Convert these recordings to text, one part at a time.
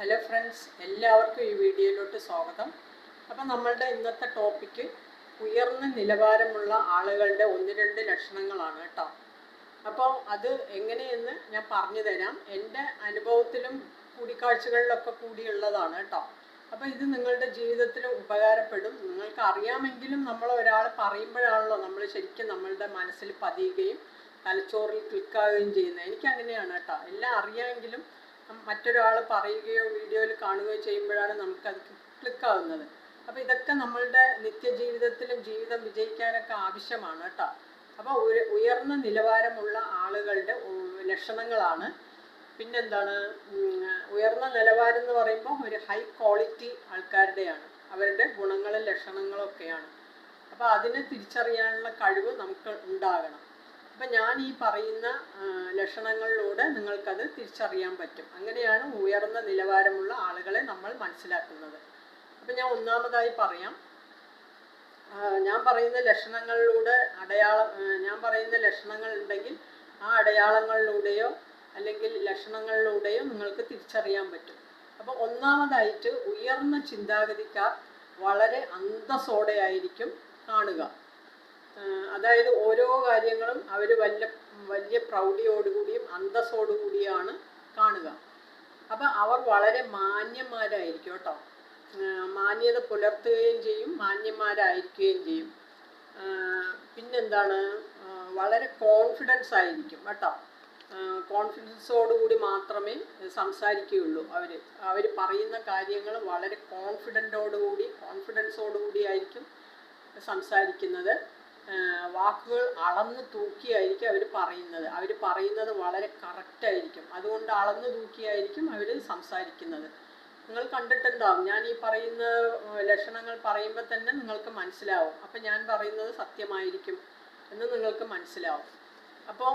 Hello friends എല്ലാവർക്കും ഈ വീഡിയോയിലോട്ട് സ്വാഗതം. അപ്പം നമ്മളുടെ ഇന്നത്തെ ടോപ്പിക്ക് ഉയർന്ന നിലവാരമുള്ള ആളുകളുടെ ഒന്ന് രണ്ട് ലക്ഷണങ്ങളാണ് കേട്ടോ. അപ്പോൾ അത് എങ്ങനെയെന്ന് ഞാൻ പറഞ്ഞു തരാം. എന്റെ അനുഭവത്തിലും കൂടിക്കാഴ്ചകളിലൊക്കെ കൂടിയുള്ളതാണ് കേട്ടോ. അപ്പോൾ ഇത് നിങ്ങളുടെ ജീവിതത്തിൽ ഉപകാരപ്പെടും. നിങ്ങൾക്ക് അറിയാമെങ്കിലും നമ്മൾ ഒരാൾ പറയുമ്പോഴാണല്ലോ നമ്മൾ ശരിക്കും നമ്മളുടെ മനസ്സിൽ പതിയുകയും തലച്ചോറിൽ ക്ലിക്കാവുകയും ചെയ്യുന്നത്. എനിക്കങ്ങനെയാണ് കേട്ടോ. എല്ലാം അറിയാമെങ്കിലും മറ്റൊരാൾ പറയുകയോ വീഡിയോയിൽ കാണുകയോ ചെയ്യുമ്പോഴാണ് നമുക്കത് ക്ലിക്കാവുന്നത്. അപ്പോൾ ഇതൊക്കെ നമ്മളുടെ നിത്യജീവിതത്തിലും ജീവിതം വിജയിക്കാനൊക്കെ ആവശ്യമാണ് കേട്ടോ. അപ്പോൾ ഉയർന്ന നിലവാരമുള്ള ആളുകളുടെ ലക്ഷണങ്ങളാണ്. പിന്നെന്താണ്? ഉയർന്ന നിലവാരം എന്ന് പറയുമ്പോൾ ഒരു ഹൈ ക്വാളിറ്റി ആൾക്കാരുടെയാണ്. അവരുടെ ഗുണങ്ങളും ലക്ഷണങ്ങളും ഒക്കെയാണ് അപ്പോൾ അതിനെ തിരിച്ചറിയാനുള്ള കഴിവ് നമുക്ക് ഉണ്ടാകണം. അപ്പം ഞാൻ ഈ പറയുന്ന ലക്ഷണങ്ങളിലൂടെ നിങ്ങൾക്കത് തിരിച്ചറിയാൻ പറ്റും. അങ്ങനെയാണ് ഉയർന്ന നിലവാരമുള്ള ആളുകളെ നമ്മൾ മനസ്സിലാക്കുന്നത്. അപ്പം ഞാൻ ഒന്നാമതായി പറയാം. ഞാൻ പറയുന്ന ലക്ഷണങ്ങളിലൂടെ അടയാളം ഞാൻ പറയുന്ന ലക്ഷണങ്ങൾ ഉണ്ടെങ്കിൽ ആ അടയാളങ്ങളിലൂടെയോ അല്ലെങ്കിൽ ലക്ഷണങ്ങളിലൂടെയോ നിങ്ങൾക്ക് തിരിച്ചറിയാൻ പറ്റും. അപ്പോൾ ഒന്നാമതായിട്ട് ഉയർന്ന ചിന്താഗതിക്കാർ വളരെ അന്തസ്സോടെ ആയിരിക്കും കാണുക. അതായത് ഓരോ കാര്യങ്ങളും അവർ വലിയ വലിയ പ്രൗഢിയോടുകൂടിയും അന്തസ്സോടുകൂടിയാണ് കാണുക. അപ്പം അവർ വളരെ മാന്യന്മാരായിരിക്കും കേട്ടോ. മാന്യത പുലർത്തുകയും ചെയ്യും മാന്യന്മാരായിരിക്കുകയും ചെയ്യും. പിന്നെന്താണ്? വളരെ കോൺഫിഡൻസ് ആയിരിക്കും കേട്ടോ. കോൺഫിഡൻസോടുകൂടി മാത്രമേ സംസാരിക്കുകയുള്ളൂ അവർ അവർ പറയുന്ന കാര്യങ്ങൾ വളരെ കോൺഫിഡന്റോടുകൂടി കോൺഫിഡൻസോടുകൂടി ആയിരിക്കും സംസാരിക്കുന്നത്. വാക്കുകൾ അളന്ന് തൂക്കിയായിരിക്കും അവർ പറയുന്നത്. അവർ പറയുന്നത് വളരെ കറക്റ്റായിരിക്കും അതുകൊണ്ട് അളന്ന് തൂക്കിയായിരിക്കും അവർ സംസാരിക്കുന്നത്. നിങ്ങൾ കണ്ടിട്ടുണ്ടാവും. ഞാൻ ഈ പറയുന്ന ലക്ഷണങ്ങൾ പറയുമ്പോൾ തന്നെ നിങ്ങൾക്ക് മനസ്സിലാവും. അപ്പം ഞാൻ പറയുന്നത് സത്യമായിരിക്കും എന്ന് നിങ്ങൾക്ക് മനസ്സിലാവും. അപ്പോൾ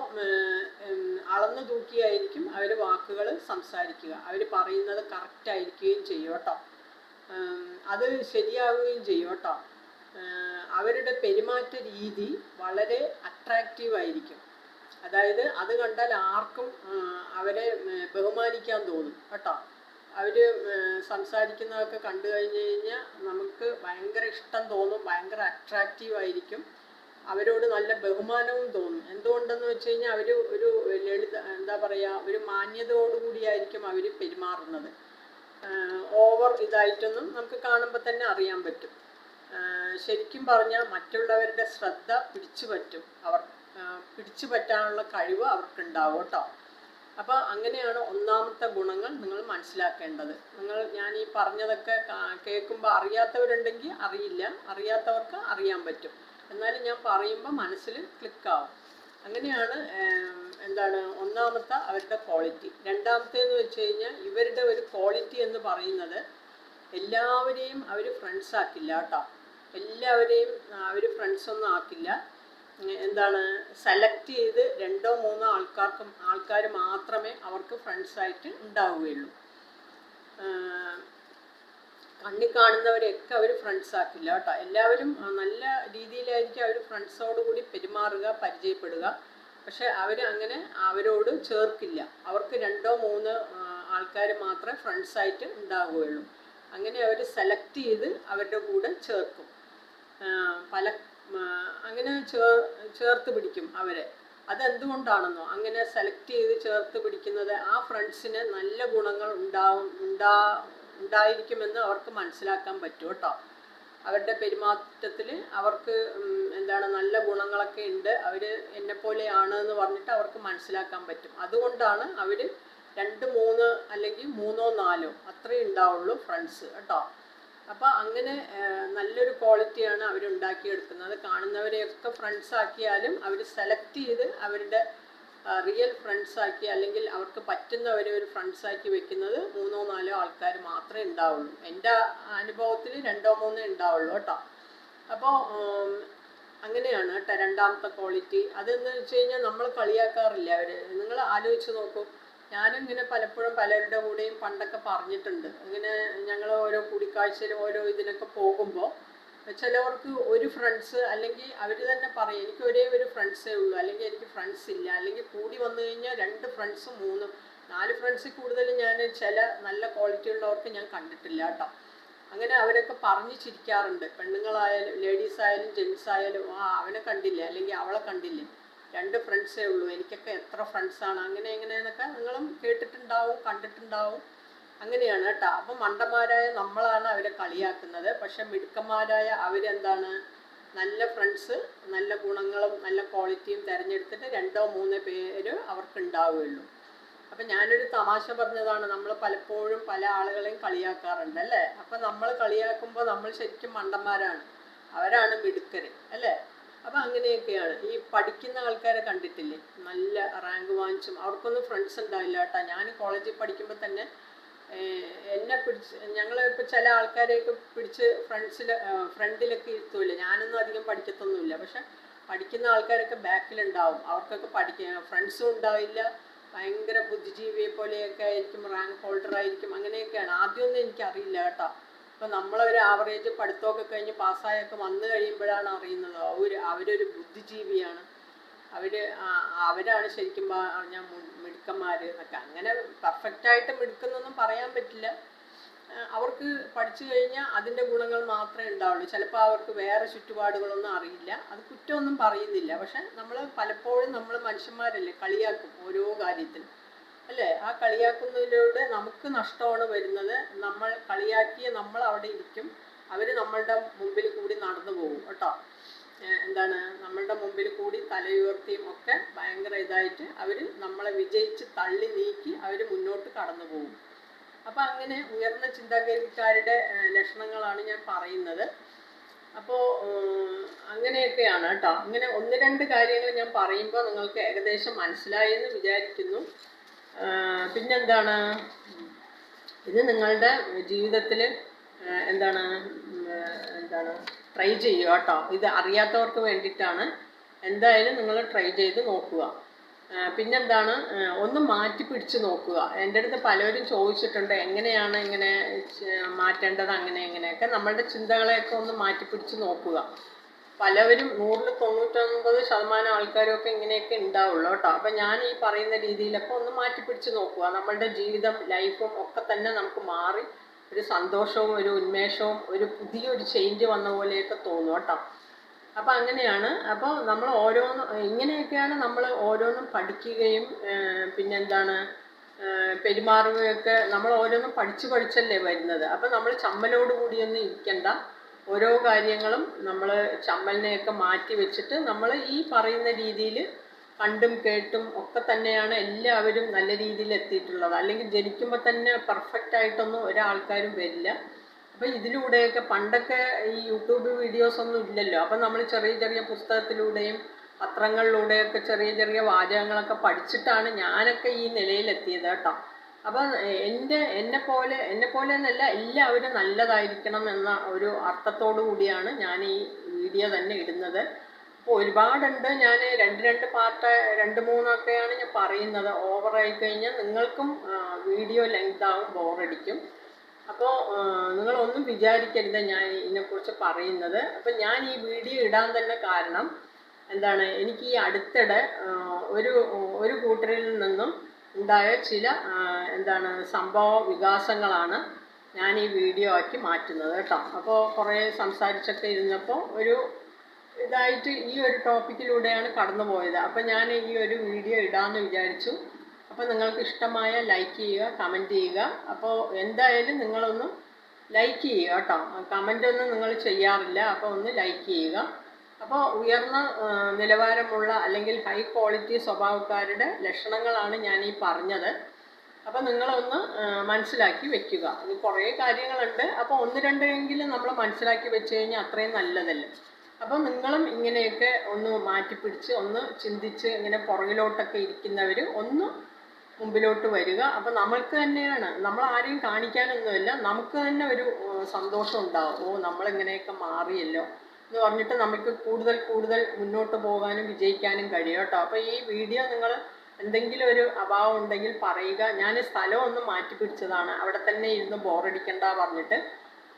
അളന്ന് തൂക്കിയായിരിക്കും അവർ വാക്കുകൾ സംസാരിക്കുക. അവർ പറയുന്നത് കറക്റ്റായിരിക്കുകയും ചെയ്യും കേട്ടോ. അത് ശരിയാവുകയും ചെയ്യും കേട്ടോ. അവരുടെ പെരുമാറ്റ രീതി വളരെ അട്രാക്റ്റീവ് ആയിരിക്കും. അതായത് അത് കണ്ടാൽ ആർക്കും അവരെ ബഹുമാനിക്കാൻ തോന്നും കേട്ടോ. അവർ സംസാരിക്കുന്നതൊക്കെ കണ്ടു കഴിഞ്ഞ് കഴിഞ്ഞാൽ നമുക്ക് ഭയങ്കര ഇഷ്ടം തോന്നും ഭയങ്കര അട്രാക്റ്റീവ് ആയിരിക്കും. അവരോട് നല്ല ബഹുമാനവും തോന്നും. എന്തുകൊണ്ടെന്ന് വെച്ച് കഴിഞ്ഞാൽ അവർ ഒരു ലളിത എന്താ പറയുക ഒരു മാന്യതയോടുകൂടിയായിരിക്കും അവർ പെരുമാറുന്നത്. ഓവർ ഇതായിട്ടൊന്നും നമുക്ക് കാണുമ്പോൾ തന്നെ അറിയാൻ പറ്റും. ശരിക്കും പറഞ്ഞാൽ മറ്റുള്ളവരുടെ ശ്രദ്ധ പിടിച്ചു പറ്റും. അവർ പിടിച്ചു പറ്റാനുള്ള കഴിവ് അവർക്കുണ്ടാവും കേട്ടോ. അപ്പോൾ അങ്ങനെയാണ് ഒന്നാമത്തെ ഗുണങ്ങൾ നിങ്ങൾ മനസ്സിലാക്കേണ്ടത്. നിങ്ങൾ ഞാൻ ഈ പറഞ്ഞതൊക്കെ കേൾക്കുമ്പോൾ അറിയാത്തവരുണ്ടെങ്കിൽ അറിയില്ല. അറിയാത്തവർക്ക് അറിയാൻ പറ്റും. എന്നാലും ഞാൻ പറയുമ്പോൾ മനസ്സിൽ ക്ലിക്കാവും. അങ്ങനെയാണ് എന്താണ് ഒന്നാമത്തെ അവരുടെ ക്വാളിറ്റി. രണ്ടാമത്തേന്ന് വെച്ച് കഴിഞ്ഞാൽ ഇവരുടെ ഒരു ക്വാളിറ്റി എന്ന് പറയുന്നത് എല്ലാവരെയും അവർ ഫ്രണ്ട്സ് ആക്കില്ല കേട്ടോ. എല്ലാവരെയും അവർ ഫ്രണ്ട്സ് ഒന്നും ആക്കില്ല. എന്താണ് സെലക്ട് ചെയ്ത് രണ്ടോ മൂന്നോ ആൾക്കാർക്കും ആൾക്കാർ മാത്രമേ അവർക്ക് ഫ്രണ്ട്സായിട്ട് ഉണ്ടാവുകയുള്ളൂ. കണ്ണി കാണുന്നവരെയൊക്കെ അവർ ഫ്രണ്ട്സ് ആക്കില്ല കേട്ടോ. എല്ലാവരും നല്ല രീതിയിലായിരിക്കും അവർ ഫ്രണ്ട്സോട് കൂടി പെരുമാറുക പരിചയപ്പെടുക. പക്ഷെ അവർ അങ്ങനെ അവരോട് ചേർക്കില്ല. അവർക്ക് രണ്ടോ മൂന്ന് ആൾക്കാർ മാത്രമേ ഫ്രണ്ട്സായിട്ട് ഉണ്ടാവുകയുള്ളൂ. അങ്ങനെ അവർ സെലക്ട് ചെയ്ത് അവരുടെ കൂടെ ചേർക്കും. പല അങ്ങനെ ചേർ ചേർത്ത് പിടിക്കും അവരെ. അതെന്തുകൊണ്ടാണെന്നോ അങ്ങനെ സെലക്ട് ചെയ്ത് ചേർത്ത് പിടിക്കുന്നത് ആ ഫ്രണ്ട്സിന് നല്ല ഗുണങ്ങൾ ഉണ്ടാവും ഉണ്ടാ ഉണ്ടായിരിക്കുമെന്ന് അവർക്ക് മനസ്സിലാക്കാൻ പറ്റും കേട്ടോ. അവരുടെ പെരുമാറ്റത്തിൽ അവർക്ക് എന്താണ് നല്ല ഗുണങ്ങളൊക്കെ ഉണ്ട്. അവർ എന്നെപ്പോലെയാണ് എന്ന് പറഞ്ഞിട്ട് അവർക്ക് മനസ്സിലാക്കാൻ പറ്റും. അതുകൊണ്ടാണ് അവർ രണ്ട് മൂന്ന് അല്ലെങ്കിൽ മൂന്നോ നാലോ അത്രയും ഉണ്ടാവുള്ളൂ ഫ്രണ്ട്സ് കേട്ടോ. അപ്പോൾ അങ്ങനെ നല്ലൊരു ക്വാളിറ്റിയാണ് അവർ ഉണ്ടാക്കിയെടുക്കുന്നത്. കാണുന്നവരെയൊക്കെ ഫ്രണ്ട്സ് ആക്കിയാലും അവർ സെലക്ട് ചെയ്ത് അവരുടെ റിയൽ ഫ്രണ്ട്സ് ആക്കി അല്ലെങ്കിൽ അവർക്ക് പറ്റുന്നവരെ ഒരു ഫ്രണ്ട്സ് ആക്കി വെക്കുന്നത് മൂന്നോ നാലോ ആൾക്കാർ മാത്രമേ ഉണ്ടാവുള്ളൂ. എന്റെ അനുഭവത്തിൽ രണ്ടോ മൂന്നോ ഉണ്ടാവുള്ളൂ കേട്ടോ. അപ്പോൾ അങ്ങനെയാണ് കേട്ടോ രണ്ടാമത്തെ ക്വാളിറ്റി അതെന്ന് വെച്ച് കഴിഞ്ഞാൽ നമ്മൾ കളിയാക്കാറില്ല അവർ നിങ്ങൾ ആലോചിച്ച് നോക്കൂ. ഞാനും ഇങ്ങനെ പലപ്പോഴും പലരുടെ കൂടെയും പണ്ടൊക്കെ പറഞ്ഞിട്ടുണ്ട്. ഇങ്ങനെ ഞങ്ങൾ ഓരോ കൂടിക്കാഴ്ചയിലും ഓരോ ഇതിനൊക്കെ പോകുമ്പോൾ ചിലവർക്ക് ഒരു ഫ്രണ്ട്സ് അല്ലെങ്കിൽ അവർ തന്നെ പറയും എനിക്ക് ഒരേ ഒരു ഫ്രണ്ട്സേ ഉള്ളൂ. അല്ലെങ്കിൽ എനിക്ക് ഫ്രണ്ട്സ് ഇല്ല. അല്ലെങ്കിൽ കൂടി വന്നു കഴിഞ്ഞാൽ രണ്ട് ഫ്രണ്ട്സ് മൂന്ന്. നാല് ഫ്രണ്ട്സിൽ കൂടുതൽ ഞാൻ ചില നല്ല ക്വാളിറ്റി ഉള്ളവർക്ക് ഞാൻ കണ്ടിട്ടില്ല കേട്ടോ. അങ്ങനെ അവരൊക്കെ പറഞ്ഞു ചിരിക്കാറുണ്ട് പെണ്ണുങ്ങളായാലും ലേഡീസ് ആയാലും ജെൻസ് ആയാലും ആ അവനെ കണ്ടില്ലേ? അല്ലെങ്കിൽ അവളെ കണ്ടില്ലേ? രണ്ട് ഫ്രണ്ട്സേ ഉള്ളൂ. എനിക്കൊക്കെ എത്ര ഫ്രണ്ട്സാണ് അങ്ങനെ എങ്ങനെയെന്നൊക്കെ നിങ്ങളും കേട്ടിട്ടുണ്ടാവും കണ്ടിട്ടുണ്ടാവും. അങ്ങനെയാണ് കേട്ടോ. അപ്പം മണ്ടന്മാരായ നമ്മളാണ് അവരെ കളിയാക്കുന്നത്. പക്ഷെ മിടുക്കന്മാരായ അവരെന്താണ്? നല്ല ഫ്രണ്ട്സ് നല്ല ഗുണങ്ങളും നല്ല ക്വാളിറ്റിയും തിരഞ്ഞെടുത്തിട്ട് രണ്ടോ മൂന്നോ പേര് അവർക്ക് ഉണ്ടാവുകയുള്ളൂ അപ്പം ഞാനൊരു തമാശ പറഞ്ഞതാണ്. നമ്മൾ പലപ്പോഴും പല ആളുകളെയും കളിയാക്കാറുണ്ട് അല്ലേ? അപ്പം നമ്മൾ കളിയാക്കുമ്പോൾ നമ്മൾ ശരിക്കും മണ്ടന്മാരാണ്. അവരാണ് മിടുക്കര് അല്ലേ? അപ്പം അങ്ങനെയൊക്കെയാണ്. ഈ പഠിക്കുന്ന ആൾക്കാരെ കണ്ടിട്ടില്ലേ? നല്ല റാങ്ക് വാങ്ങിച്ചും. അവർക്കൊന്നും ഫ്രണ്ട്സ് ഉണ്ടാവില്ല കേട്ടോ. ഞാൻ കോളേജിൽ പഠിക്കുമ്പോൾ തന്നെ എന്നെ പിടിച്ച് ഞങ്ങൾ ഇപ്പോൾ ചില ആൾക്കാരെയൊക്കെ പിടിച്ച് ഫ്രണ്ട്സിൽ ഫ്രണ്ടിലൊക്കെ ഇരുത്തൂല്ല. ഞാനൊന്നും അധികം പഠിക്കത്തൊന്നുമില്ല. പക്ഷെ പഠിക്കുന്ന ആൾക്കാരൊക്കെ ബാക്കിലുണ്ടാവും. അവർക്കൊക്കെ പഠിക്കാൻ ഫ്രണ്ട്സും ഉണ്ടാവില്ല. ഭയങ്കര ബുദ്ധിജീവിയെ പോലെയൊക്കെ ആയിരിക്കും റാങ്ക് ഹോൾഡർ ആയിരിക്കും. അങ്ങനെയൊക്കെയാണ്. ആദ്യമൊന്നും എനിക്കറിയില്ല കേട്ടോ. ഇപ്പം നമ്മളൊരു ആവറേജ് പഠിത്തമൊക്കെ കഴിഞ്ഞ് പാസ്സായൊക്കെ വന്നു കഴിയുമ്പോഴാണ് അറിയുന്നത്. അവർ അവരൊരു ബുദ്ധിജീവിയാണ്. അവർ അവരാണ് ശരിക്കും പറഞ്ഞാൽ മിടുക്കന്മാർ എന്നൊക്കെ. അങ്ങനെ പെർഫെക്റ്റായിട്ട് മിടുക്കുന്നൊന്നും പറയാൻ പറ്റില്ല. അവർക്ക് പഠിച്ചു കഴിഞ്ഞാൽ അതിന്റെ ഗുണങ്ങൾ മാത്രമേ ഉണ്ടാവുള്ളൂ. ചിലപ്പോൾ അവർക്ക് വേറെ ചുറ്റുപാടുകളൊന്നും അറിയില്ല. അത് കുറ്റമൊന്നും പറയുന്നില്ല. പക്ഷെ നമ്മൾ പലപ്പോഴും നമ്മൾ മനുഷ്യന്മാരല്ലേ കളിയാക്കും ഓരോ കാര്യത്തിലും. അല്ലേ? ആ കളിയാക്കുന്നതിലൂടെ നമുക്ക് നഷ്ടമാണ് വരുന്നത്. നമ്മൾ കളിയാക്കിയ നമ്മൾ അവിടെ ഇരിക്കും. അവർ നമ്മളുടെ മുമ്പിൽ കൂടി നടന്നു പോകും. കേട്ടോ? എന്താണ്? നമ്മളുടെ മുമ്പിൽ കൂടി തലയുയർത്തിയും ഒക്കെ ഭയങ്കര ഇതായിട്ട് അവർ നമ്മളെ വിജയിച്ച് തള്ളി നീക്കി അവർ മുന്നോട്ട് കടന്നു പോകും. അപ്പം അങ്ങനെ ഉയർന്ന ചിന്താഗതിക്കാരുടെ ലക്ഷണങ്ങളാണ് ഞാൻ പറയുന്നത്. അപ്പോൾ അങ്ങനെയൊക്കെയാണ് കേട്ടോ. അങ്ങനെ ഒന്ന് രണ്ട് കാര്യങ്ങൾ ഞാൻ പറയുമ്പോൾ നിങ്ങൾക്ക് ഏകദേശം മനസ്സിലായി എന്ന് വിചാരിക്കുന്നു. പിന്നെന്താണ്? ഇത് നിങ്ങളുടെ ജീവിതത്തിൽ എന്താണ് എന്താണ് ട്രൈ ചെയ്യുക കേട്ടോ. ഇത് അറിയാത്തവർക്ക് വേണ്ടിയിട്ടാണ്. എന്തായാലും നിങ്ങൾ ട്രൈ ചെയ്ത് നോക്കുക. പിന്നെന്താണ് ഒന്ന് മാറ്റി പിടിച്ച് നോക്കുക. എന്റെ അടുത്ത് പലരും ചോദിച്ചിട്ടുണ്ട് എങ്ങനെയാണ് ഇങ്ങനെ മാറ്റേണ്ടത് അങ്ങനെ എങ്ങനെയൊക്കെ നമ്മളുടെ ചിന്തകളെയൊക്കെ ഒന്ന് മാറ്റി പിടിച്ച് നോക്കുക. പലവരും നൂറിൽ തൊണ്ണൂറ്റൊമ്പത് ശതമാനം ആൾക്കാരൊക്കെ ഇങ്ങനെയൊക്കെ ഉണ്ടാവുള്ളൂ കേട്ടോ. അപ്പം ഞാൻ ഈ പറയുന്ന രീതിയിലൊക്കെ ഒന്ന് മാറ്റി പിടിച്ച് നോക്കുക. നമ്മളുടെ ജീവിതം ലൈഫും ഒക്കെ തന്നെ നമുക്ക് മാറി ഒരു സന്തോഷവും ഒരു ഉന്മേഷവും ഒരു പുതിയൊരു ചേഞ്ച് വന്ന പോലെയൊക്കെ തോന്നും കേട്ടോ. അപ്പം അങ്ങനെയാണ്. അപ്പോൾ നമ്മൾ ഓരോന്ന് ഇങ്ങനെയൊക്കെയാണ് നമ്മൾ ഓരോന്നും പഠിക്കുകയും പിന്നെന്താണ് പെരുമാറുകയൊക്കെ നമ്മൾ ഓരോന്നും പഠിച്ച് പഠിച്ചല്ലേ വരുന്നത്. അപ്പം നമ്മൾ ചമ്മലോട് കൂടിയൊന്നും ഇരിക്കണ്ട. ഓരോ കാര്യങ്ങളും നമ്മൾ ചമ്മലിനെയൊക്കെ മാറ്റി വെച്ചിട്ട് നമ്മൾ ഈ പറയുന്ന രീതിയിൽ കണ്ടും കേട്ടും ഒക്കെ തന്നെയാണ് എല്ലാവരും നല്ല രീതിയിൽ എത്തിയിട്ടുള്ളത്. അല്ലെങ്കിൽ ജനിക്കുമ്പോൾ തന്നെ പെർഫെക്റ്റ് ആയിട്ടൊന്നും ഒരാൾക്കാരും വരില്ല. അപ്പം ഇതിലൂടെയൊക്കെ പണ്ടൊക്കെ ഈ യൂട്യൂബ് വീഡിയോസ് ഒന്നും ഇല്ലല്ലോ. അപ്പം നമ്മൾ ചെറിയ ചെറിയ പുസ്തകത്തിലൂടെയും പത്രങ്ങളിലൂടെയൊക്കെ ചെറിയ ചെറിയ വാചകങ്ങളൊക്കെ പഠിച്ചിട്ടാണ് ഞാനൊക്കെ ഈ നിലയിലെത്തിയത് കേട്ടോ. അപ്പം എന്റെ എന്നെ പോലെ എന്നെ പോലെ എന്നല്ല എല്ലാവരും നല്ലതായിരിക്കണം എന്ന ഒരു അർത്ഥത്തോടു കൂടിയാണ് ഞാൻ ഈ വീഡിയോ തന്നെ ഇടുന്നത്. അപ്പോൾ ഒരുപാടുണ്ട്. ഞാൻ രണ്ട് രണ്ട് പാർട്ട് രണ്ട് മൂന്നൊക്കെയാണ് ഞാൻ പറയുന്നത്. ഓവറായി കഴിഞ്ഞാൽ നിങ്ങൾക്കും വീഡിയോ ലെങ്ത് ആവും ബോറടിക്കും അപ്പോൾ നിങ്ങളൊന്നും വിചാരിക്കരുത് ഞാൻ ഇതിനെക്കുറിച്ച് പറയുന്നത്. അപ്പം ഞാൻ ഈ വീഡിയോ ഇടാൻ തന്നെ കാരണം എന്താണ്? എനിക്ക് ഈ അടുത്തിടെ ഒരു ഒരു കൂട്ടരിൽ നിന്നും ഉണ്ടായ ചില എന്താണ് സംഭവ വികാസങ്ങളാണ് ഞാൻ ഈ വീഡിയോ ആക്കി മാറ്റുന്നത് കേട്ടോ. അപ്പോൾ കുറേ സംസാരിച്ചൊക്കെ ഇരുന്നപ്പോൾ ഒരു ഇതായിട്ട് ഈ ഒരു ടോപ്പിക്കിലൂടെയാണ് കടന്നു പോയത് അപ്പോൾ ഞാൻ ഈ ഒരു വീഡിയോ ഇടാമെന്ന് വിചാരിച്ചു. അപ്പോൾ നിങ്ങൾക്ക് ഇഷ്ടമായ ലൈക്ക് ചെയ്യുക കമന്റ് ചെയ്യുക. അപ്പോൾ എന്തായാലും നിങ്ങളൊന്ന് ലൈക്ക് ചെയ്യുക കേട്ടോ. കമന്റ് ഒന്നും നിങ്ങൾ ചെയ്യാറില്ല. അപ്പോൾ ഒന്ന് ലൈക്ക് ചെയ്യുക. അപ്പോൾ ഉയർന്ന നിലവാരമുള്ള അല്ലെങ്കിൽ ഹൈ ക്വാളിറ്റി സ്വഭാവക്കാരുടെ ലക്ഷണങ്ങളാണ് ഞാൻ ഈ പറഞ്ഞത്. അപ്പോൾ നിങ്ങളൊന്ന് മനസ്സിലാക്കി വെക്കുക. ഇത് കുറേ കാര്യങ്ങളുണ്ട്. അപ്പോൾ ഒന്ന് രണ്ടെങ്കിലും നമ്മൾ മനസ്സിലാക്കി വെച്ച് കഴിഞ്ഞാൽ അത്രയും നല്ലതല്ലേ? അപ്പം നിങ്ങളും ഇങ്ങനെയൊക്കെ ഒന്ന് മാറ്റിപ്പിടിച്ച് ഒന്ന് ചിന്തിച്ച് ഇങ്ങനെ പുറകിലോട്ടൊക്കെ ഇരിക്കുന്നവർ ഒന്ന് മുമ്പിലോട്ട് വരിക. അപ്പം നമ്മൾക്ക് തന്നെയാണ്. നമ്മൾ ആരെയും കാണിക്കാനൊന്നുമില്ല. നമുക്ക് തന്നെ ഒരു സന്തോഷം ഉണ്ടാവും. ഓ നമ്മളിങ്ങനെയൊക്കെ മാറിയല്ലോ? എന്ന് പറഞ്ഞിട്ട് നമുക്ക് കൂടുതൽ കൂടുതൽ മുന്നോട്ട് പോകാനും വിജയിക്കാനും കഴിയും കേട്ടോ. അപ്പോൾ ഈ വീഡിയോ നിങ്ങൾ എന്തെങ്കിലും ഒരു അഭാവം ഉണ്ടെങ്കിൽ പറയുക. ഞാൻ സ്ഥലം ഒന്ന് മാറ്റി പിടിച്ചതാണ്. അവിടെ തന്നെ ഇരുന്ന് ബോറടിക്കണ്ട പറഞ്ഞിട്ട്.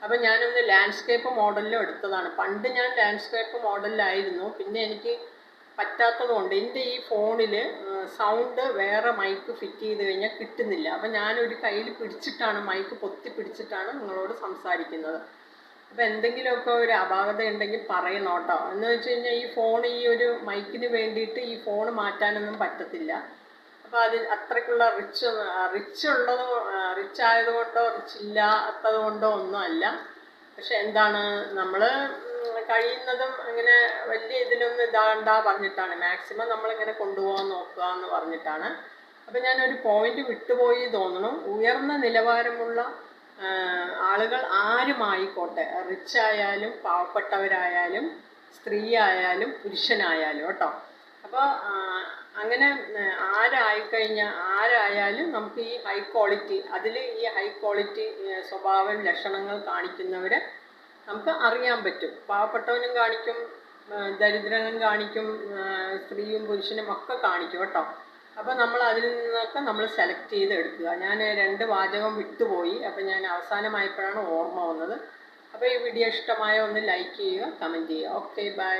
അപ്പം ഞാനൊന്ന് ലാൻഡ്സ്കേപ്പ് മോഡലിലും എടുത്തതാണ്. പണ്ട് ഞാൻ ലാൻഡ്സ്കേപ്പ് മോഡലിലായിരുന്നു പിന്നെ എനിക്ക് പറ്റാത്തതുകൊണ്ട് എന്റെ ഈ ഫോണിൽ സൗണ്ട് വേറെ മൈക്ക് ഫിറ്റ് ചെയ്ത് കഴിഞ്ഞാൽ കിട്ടുന്നില്ല. അപ്പം ഞാനൊരു കയ്യിൽ പിടിച്ചിട്ടാണ് മൈക്ക് പൊത്തി പിടിച്ചിട്ടാണ് നിങ്ങളോട് സംസാരിക്കുന്നത്. അപ്പോൾ എന്തെങ്കിലുമൊക്കെ ഒരു അപാകത ഉണ്ടെങ്കിൽ പറയണം എന്ന് വെച്ച് കഴിഞ്ഞാൽ ഈ ഫോൺ ഈ ഒരു മൈക്കിന് വേണ്ടിയിട്ട് ഈ ഫോൺ മാറ്റാനൊന്നും പറ്റത്തില്ല. അപ്പോൾ അത് അത്രയ്ക്കുള്ള റിച്ച് റിച്ച് ഉള്ളത് റിച്ച് ആയതുകൊണ്ടോ റിച്ച് ഇല്ലാത്തത് കൊണ്ടോ ഒന്നും അല്ല. പക്ഷെ എന്താണ് നമ്മൾ കഴിയുന്നതും ഇങ്ങനെ വലിയ ഇതിലൊന്നും ഇതാണ്ട പറഞ്ഞിട്ടാണ്. മാക്സിമം നമ്മളിങ്ങനെ കൊണ്ടുപോകാൻ നോക്കുക എന്ന് പറഞ്ഞിട്ടാണ്. അപ്പം ഞാനൊരു പോയിന്റ് വിട്ടുപോയി തോന്നണം. ഉയർന്ന നിലവാരമുള്ള ആളുകൾ ആരുമായിക്കോട്ടെ? റിച്ച് ആയാലും പാവപ്പെട്ടവരായാലും സ്ത്രീ ആയാലും പുരുഷനായാലും കേട്ടോ? അപ്പോൾ അങ്ങനെ ആരായിക്കഴിഞ്ഞാൽ ആരായാലും നമുക്ക് ഈ ഹൈ ക്വാളിറ്റി അതിൽ ഈ ഹൈ ക്വാളിറ്റി സ്വഭാവം ലക്ഷണങ്ങൾ കാണിക്കുന്നവരെ നമുക്ക് അറിയാൻ പറ്റും. പാവപ്പെട്ടവനും കാണിക്കും ദരിദ്രനും കാണിക്കും സ്ത്രീയും പുരുഷനും ഒക്കെ കാണിക്കും കേട്ടോ? അപ്പോൾ നമ്മൾ അതിൽ നിന്നൊക്കെ നമ്മൾ സെലക്ട് ചെയ്ത് എടുക്കുക ഞാൻ രണ്ട് വാചകം വിട്ടുപോയി. അപ്പോൾ ഞാൻ അവസാനമായപ്പോഴാണ് ഓർമ്മ വന്നത്. അപ്പോൾ ഈ വീഡിയോ ഇഷ്ടമായ ഒന്ന് ലൈക്ക് ചെയ്യുക കമന്റ് ചെയ്യുക. Okay bye